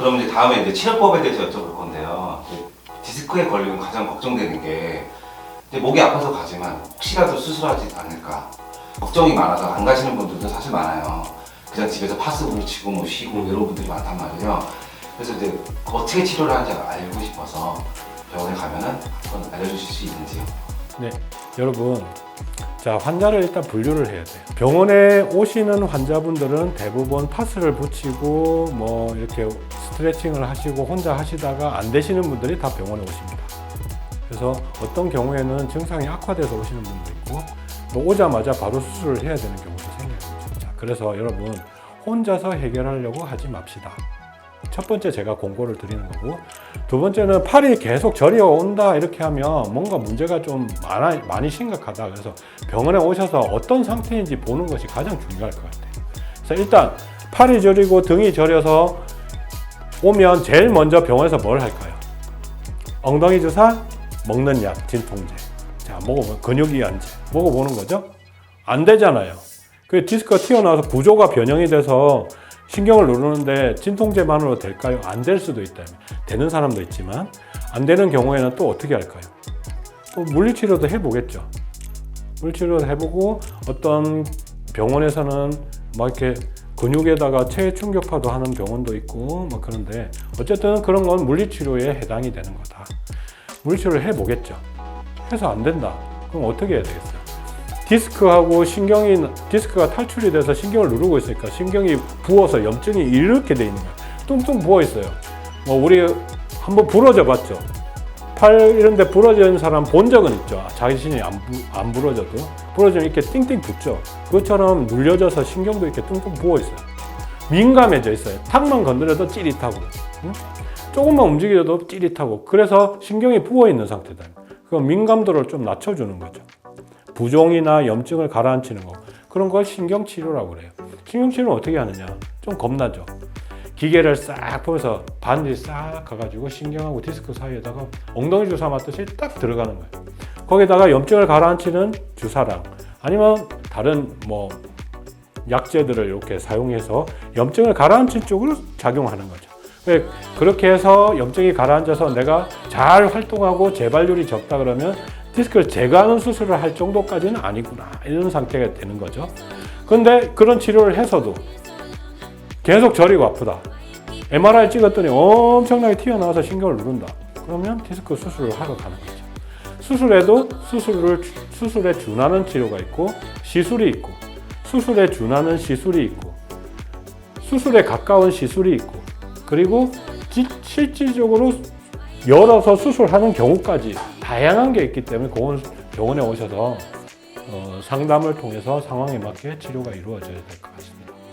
그럼 이제 다음에 이제 치료법에 대해서 여쭤볼 건데요. 디스크에 걸리면 가장 걱정되는 게 이제 목이 아파서 가지만 혹시라도 수술하지 않을까 걱정이 많아서 안 가시는 분들도 사실 많아요. 그냥 집에서 파스부를 치고 뭐 쉬고 이런 분들이 많단 말이에요. 그래서 이제 어떻게 치료를 하는지 알고 싶어서 병원에 가면은 한번 알려주실 수 있는지요? 네, 여러분. 자, 환자를 일단 분류를 해야 돼요. 병원에 오시는 환자분들은 대부분 파스를 붙이고 뭐 이렇게 스트레칭을 하시고 혼자 하시다가 안 되시는 분들이 다 병원에 오십니다. 그래서 어떤 경우에는 증상이 악화돼서 오시는 분도 있고 또 오자마자 바로 수술을 해야 되는 경우도 생겨요. 자, 그래서 여러분 혼자서 해결하려고 하지 맙시다. 첫 번째 제가 공고를 드리는 거고 두 번째는 팔이 계속 저리어 온다 이렇게 하면 뭔가 문제가 좀 많아, 많이 심각하다 그래서 병원에 오셔서 어떤 상태인지 보는 것이 가장 중요할 것 같아요 그래서 일단 팔이 저리고 등이 저려서 오면 제일 먼저 병원에서 뭘 할까요? 엉덩이 주사 먹는 약 진통제 자 먹어보 근육이완제 먹어보는 거죠 안 되잖아요 그 디스크가 튀어나와서 구조가 변형이 돼서 신경을 누르는데 진통제만으로 될까요? 안 될 수도 있다. 되는 사람도 있지만 안 되는 경우에는 또 어떻게 할까요? 또 물리치료도 해보겠죠. 물리치료도 해보고 어떤 병원에서는 막 이렇게 근육에다가 체해 충격파도 하는 병원도 있고 막 그런데 어쨌든 그런 건 물리치료에 해당이 되는 거다. 물리치료를 해보겠죠. 해서 안 된다. 그럼 어떻게 해야 되겠어요? 디스크하고 신경이 디스크가 탈출이 돼서 신경을 누르고 있으니까 신경이 부어서 염증이 이렇게 돼 있는 거예요. 뚱뚱 부어 있어요. 뭐 우리 한번 부러져 봤죠. 팔 이런 데 부러져 있는 사람 본 적은 있죠. 자신이 안, 부, 안 부러져도 부러지면 이렇게 띵띵 붙죠. 그것처럼 눌려져서 신경도 이렇게 뚱뚱 부어 있어요. 민감해져 있어요. 탁만 건드려도 찌릿하고 응? 조금만 움직여도 찌릿하고 그래서 신경이 부어 있는 상태다. 그 민감도를 좀 낮춰주는 거죠. 부종이나 염증을 가라앉히는 거 그런 걸 신경치료라고 그래요. 신경치료는 어떻게 하느냐? 좀 겁나죠. 기계를 싹 보면서 반지 싹 가가지고 신경하고 디스크 사이에다가 엉덩이 주사 맞듯이 딱 들어가는 거예요. 거기다가 염증을 가라앉히는 주사랑 아니면 다른 뭐 약제들을 이렇게 사용해서 염증을 가라앉힌 쪽으로 작용하는 거죠. 왜 그렇게 해서 염증이 가라앉아서 내가 잘 활동하고 재발률이 적다 그러면 디스크를 제거하는 수술을 할 정도까지는 아니구나 이런 상태가 되는 거죠. 근데 그런 치료를 해서도 계속 저리고 아프다. MRI 찍었더니 엄청나게 튀어나와서 신경을 누른다. 그러면 디스크 수술을 하러 가는 거죠. 수술에도 수술을 수술에 준하는 치료가 있고 시술이 있고 수술에 준하는 시술이 있고 수술에 가까운 시술이 있고 그리고 지- 실질적으로 열어서 수술하는 경우까지 다양한 게 있기 때문에 그건 병원에 오셔서 어, 상담을 통해서 상황에 맞게 치료가 이루어져야 될 것 같아요.